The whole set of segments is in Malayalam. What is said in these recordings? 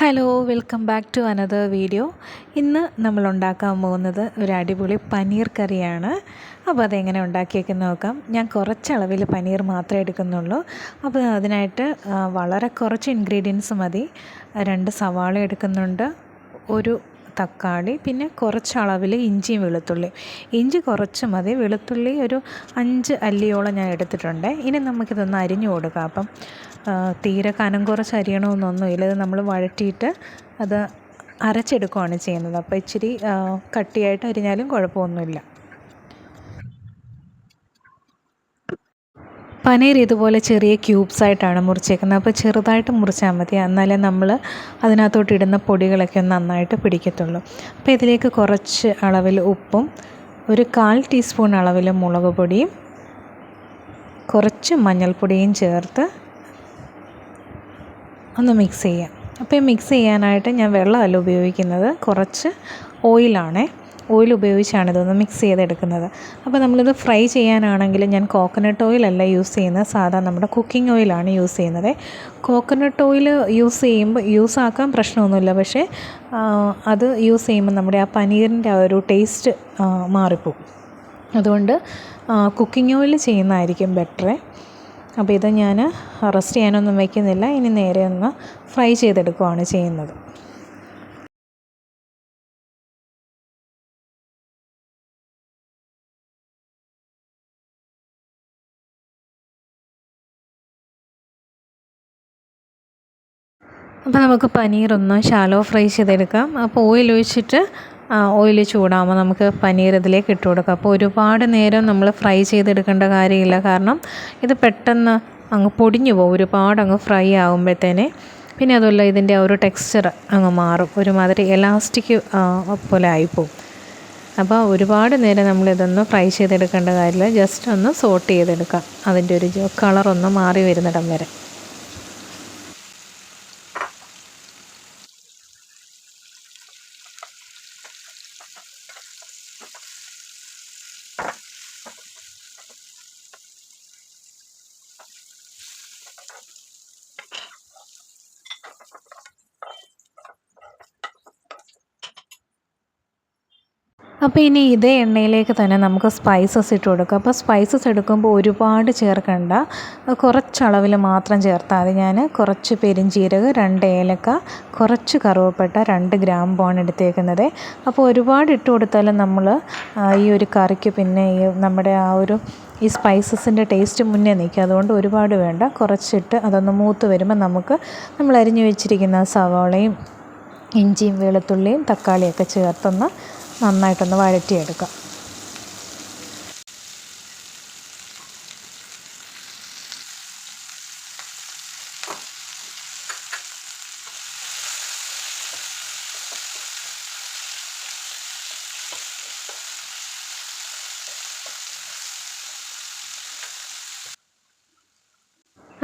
Hello welcome back to another video ഇന്ന് നമ്മൾ ഉണ്ടാക്കാൻ പോകുന്നത് ഒരു അടിപൊളി പനീർ കറിയാണ്. അപ്പോൾ അതെങ്ങനെ ഉണ്ടാക്കിയൊക്കെ നോക്കാം. ഞാൻ കുറച്ച് അളവിൽ പനീർ മാത്രമേ എടുക്കുന്നുള്ളൂ. അപ്പോൾ അതിനായിട്ട് വളരെ കുറച്ച് ഇൻഗ്രീഡിയൻസ് മതി. രണ്ട് സവാള എടുക്കുന്നുണ്ട് ഒരു തക്കാളി പിന്നെ കുറച്ച് അളവിൽ ഇഞ്ചിയും വെളുത്തുള്ളിയും ഇഞ്ചി കുറച്ച് മതി. വെളുത്തുള്ളി ഒരു അഞ്ച് അല്ലിയോളം ഞാൻ എടുത്തിട്ടുണ്ട്. ഇനി നമുക്കിതൊന്ന് അരിഞ്ഞു കൊടുക്കാം. അപ്പം തീരെ കനം കുറച്ച് അരിയണമെന്നൊന്നുമില്ല ഇത് നമ്മൾ വഴറ്റിയിട്ട് അത് അരച്ചെടുക്കുകയാണ് ചെയ്യുന്നത്. അപ്പോൾ ഇച്ചിരി കട്ടിയായിട്ട് അരിഞ്ഞാലും കുഴപ്പമൊന്നുമില്ല. പനീർ ഇതുപോലെ ചെറിയ ക്യൂബ്സ് ആയിട്ടാണ് മുറിച്ചേക്കുന്നത്. അപ്പോൾ ചെറുതായിട്ട് മുറിച്ചാൽ മതി. എന്നാലേ നമ്മൾ അതിനകത്തോട്ട് ഇടുന്ന പൊടികളൊക്കെ നന്നായിട്ട് പിടിക്കത്തുള്ളൂ. അപ്പോൾ ഇതിലേക്ക് കുറച്ച് അളവിൽ ഉപ്പും ഒരു കാൽ ടീസ്പൂൺ അളവിൽ മുളക് പൊടിയും കുറച്ച് മഞ്ഞൾപ്പൊടിയും ചേർത്ത് ഒന്ന് മിക്സ് ചെയ്യാം. അപ്പോൾ ഈ മിക്സ് ചെയ്യാനായിട്ട് ഞാൻ വെള്ളമല്ല ഉപയോഗിക്കുന്നത്. കുറച്ച് ഓയിലാണേ ഓയിൽ ഉപയോഗിച്ചാണ് ഇതൊന്ന് മിക്സ് ചെയ്തെടുക്കുന്നത്. അപ്പോൾ നമ്മളിത് ഫ്രൈ ചെയ്യാനാണെങ്കിൽ ഞാൻ കോക്കനട്ട് ഓയിലല്ല യൂസ് ചെയ്യുന്നത്. സാധാ നമ്മുടെ കുക്കിംഗ് ഓയിലാണ് യൂസ് ചെയ്യുന്നത്. കോക്കനട്ട് ഓയിൽ യൂസ് ചെയ്യുമ്പോൾ യൂസ് ആക്കാൻ പ്രശ്നമൊന്നുമില്ല. പക്ഷേ അത് യൂസ് ചെയ്യുമ്പോൾ നമ്മുടെ ആ പനീറിന്റെ ആ ഒരു ടേസ്റ്റ് മാറിപ്പോവും അതുകൊണ്ട് കുക്കിംഗ് ഓയിൽ ചെയ്യുന്നതായിരിക്കും ബെറ്ററേ അപ്പോൾ ഇത് ഞാൻ റെസ്റ്റ് ചെയ്യാനൊന്നും വയ്ക്കുന്നില്ല. ഇനി നേരെ ഒന്ന് ഫ്രൈ ചെയ്തെടുക്കുകയാണ് ചെയ്യുന്നത്. അപ്പോൾ നമുക്ക് പനീർ ഒന്ന് ഷാലോ ഫ്രൈ ചെയ്തെടുക്കാം. അപ്പോൾ ഓയിൽ ഒഴിച്ചിട്ട് ഓയിൽ ചൂടാകുമ്പോൾ നമുക്ക് പനീർ ഇതിലേക്ക് ഇട്ട് കൊടുക്കാം. അപ്പോൾ ഒരുപാട് നേരം നമ്മൾ ഫ്രൈ ചെയ്തെടുക്കേണ്ട കാര്യമില്ല. കാരണം ഇത് പെട്ടെന്ന് അങ്ങ് പൊടിഞ്ഞു പോകും. ഒരുപാട് അങ്ങ് ഫ്രൈ ആകുമ്പോഴത്തേനെ പിന്നെ അതുമല്ല ഇതിന്റെ ഒരു ടെക്സ്ചർ അങ്ങ് മാറും. ഒരുമാതിരി എലാസ്റ്റിക് പോലെ ആയിപ്പോവും. അപ്പോൾ ഒരുപാട് നേരം നമ്മളിതൊന്ന് ഫ്രൈ ചെയ്തെടുക്കേണ്ട കാര്യമില്ല. ജസ്റ്റ് ഒന്ന് സോട്ട് ചെയ്തെടുക്കാം. അതിന്റെ ഒരു കളറൊന്ന് മാറി വരുന്നിടം വരെ. അപ്പോൾ ഇനി ഇതേ എണ്ണയിലേക്ക് തന്നെ നമുക്ക് സ്പൈസസ് ഇട്ട് കൊടുക്കാം. അപ്പോൾ സ്പൈസസ് എടുക്കുമ്പോൾ ഒരുപാട് ചേർക്കണ്ട. കുറച്ചളവിൽ മാത്രം ചേർത്താൽ മതി ഞാൻ കുറച്ച് പെരിഞ്ചീരകം രണ്ട് ഏലക്ക കുറച്ച് കറുവപ്പട്ട രണ്ട് ഗ്രാമ്പാണ് എടുത്തേക്കുന്നത്. അപ്പോൾ ഒരുപാട് ഇട്ട് കൊടുത്താലും നമ്മൾ ഈ ഒരു കറിക്ക് പിന്നെ ഈ നമ്മുടെ ആ ഒരു ഈ സ്പൈസസിന്റെ ടേസ്റ്റ് മുന്നേ നിൽക്കും അതുകൊണ്ട് ഒരുപാട് വേണ്ട. കുറച്ചിട്ട് അതൊന്ന് മൂത്ത് വരുമ്പോൾ നമുക്ക് നമ്മൾ അരിഞ്ഞു വെച്ചിരിക്കുന്ന സവാളയും ഇഞ്ചിയും വെളുത്തുള്ളിയും തക്കാളിയൊക്കെ ചേർത്തൊന്ന് നന്നായിട്ടൊന്ന് വഴറ്റിയെടുക്കാം.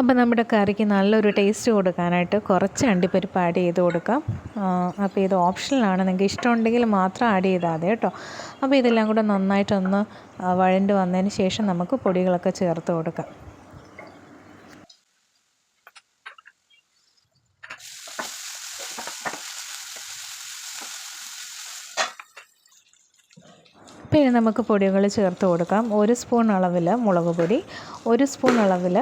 അപ്പോൾ നമ്മുടെ കറിക്ക് നല്ലൊരു ടേസ്റ്റ് കൊടുക്കാനായിട്ട് കുറച്ച് അണ്ടിപ്പരിപ്പ് ആഡ് ചെയ്ത് കൊടുക്കാം. അപ്പോൾ ഇത് ഓപ്ഷണലാണ് നിങ്ങൾക്ക് ഇഷ്ടമുണ്ടെങ്കിൽ മാത്രം ആഡ് ചെയ്താൽ മതി കേട്ടോ. അപ്പോൾ ഇതെല്ലാം കൂടെ നന്നായിട്ടൊന്ന് വഴണ്ട് വന്നതിന് ശേഷം നമുക്ക് പൊടികളൊക്കെ ചേർത്ത് കൊടുക്കാം. പിന്നെ നമുക്ക് പൊടികൾ ചേർത്ത് കൊടുക്കാം. ഒരു സ്പൂൺ അളവിൽ മുളക് പൊടി ഒരു സ്പൂൺ അളവിൽ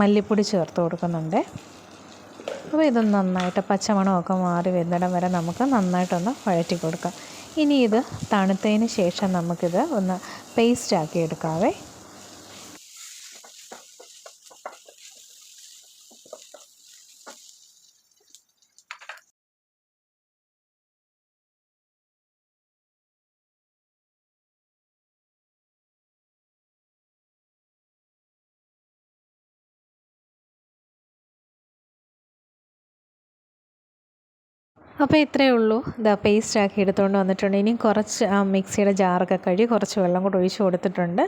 മല്ലിപ്പൊടി ചേർത്ത് കൊടുക്കുന്നുണ്ട്. അപ്പോൾ ഇത് നന്നായിട്ട് പച്ചമണമൊക്കെ മാറി വരുന്നിടം വരെ നമുക്ക് നന്നായിട്ടൊന്ന് വഴറ്റി കൊടുക്കാം. ഇനി ഇത് തണുത്തതിന് ശേഷം നമുക്കിത് ഒന്ന് പേസ്റ്റ് ആക്കി എടുക്കാവേ. അപ്പോൾ ഇത്രയേ ഉള്ളൂ. ഇതാ പേസ്റ്റ് ആക്കി എടുത്തുകൊണ്ട് വന്നിട്ടുണ്ട്. ഇനി കുറച്ച് ആ മിക്സിയുടെ ജാറൊക്കെ കഴുകി കുറച്ച് വെള്ളം കൂടെ ഒഴിച്ച് കൊടുത്തിട്ടുണ്ട്.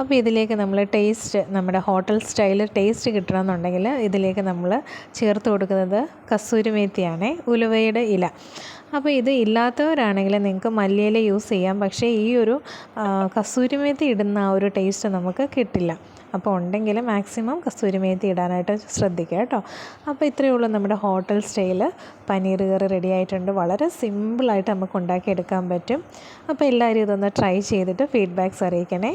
അപ്പോൾ ഇതിലേക്ക് നമ്മൾ ടേസ്റ്റ് നമ്മുടെ ഹോട്ടൽ സ്റ്റൈൽ ടേസ്റ്റ് കിട്ടണമെന്നുണ്ടെങ്കിൽ ഇതിലേക്ക് നമ്മൾ ചേർത്ത് കൊടുക്കുന്നത് കസൂരി മേത്തിയാണേ ഉലുവയുടെ ഇല. അപ്പോൾ ഇത് ഇല്ലാത്തവരാണെങ്കിൽ നിങ്ങൾക്ക് മല്ലിയില യൂസ് ചെയ്യാം. പക്ഷേ ഈ ഒരു ആ, കസൂരി മേത്തി ഇടുന്ന ആ ഒരു ടേസ്റ്റ് നമുക്ക് കിട്ടില്ല. അപ്പോൾ ഉണ്ടെങ്കിൽ മാക്സിമം കസ്തൂരി മേത്തി ഇടാനായിട്ട് ശ്രദ്ധിക്കുക കേട്ടോ. അപ്പോൾ ഇത്രയേ ഉള്ളൂ നമ്മുടെ ഹോട്ടൽ സ്റ്റേയിൽ പനീർ കറി റെഡി ആയിട്ടുണ്ട്. വളരെ സിമ്പിളായിട്ട് നമുക്ക് ഉണ്ടാക്കിയെടുക്കാൻ പറ്റും. അപ്പോൾ എല്ലാവരും ഇതൊന്ന് ട്രൈ ചെയ്തിട്ട് ഫീഡ്ബാക്ക്സ് അറിയിക്കണേ.